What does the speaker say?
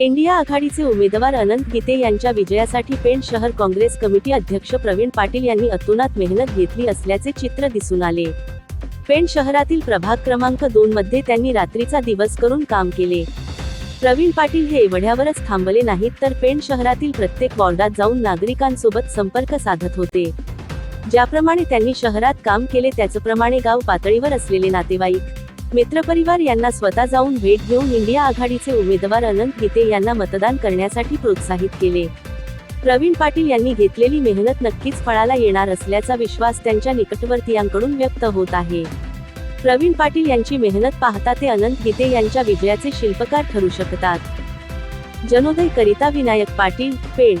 India आघाडीचे उमेदवार अनंत गीते यांच्या विजयासाठी पेण शहर काँग्रेस कमिटी अध्यक्ष प्रवीण पाटील यांनी अतोनात मेहनत घेतली असल्याचे चित्र दिसून आले. पेण शहरातील प्रभाग क्रमांक दोन मध्ये त्यांनी रात्रीचा दिवस करून काम केले. प्रवीण पाटील हे एवढ्यावरच थांबले नाहीत तर पेण शहरातील प्रत्येक वॉर्डात जाऊन नागरिकांसोबत संपर्क साधत होते. ज्याप्रमाणे त्यांनी शहरात काम केले त्याचप्रमाणे गाव पातळीवर असलेले नातेवाईक मित्रपरिवार यांना स्वतः जाऊन भेट घेऊन इंडिया आघाडीचे उमेदवार अनंत गीते यांना मतदान करण्यासाठी प्रोत्साहित केले. प्रवीण पाटील यांनी घेतलेली मेहनत नक्कीच फळाला येणार असल्याचा विश्वास त्यांच्या निकटवर्तीयांकडून व्यक्त होत आहे. प्रवीण पाटील यांची मेहनत पाहता ते अनंत गीते यांच्या विजयाचे शिल्पकार ठरू शकतात. जनोदय करिता विनायक पाटील पेण.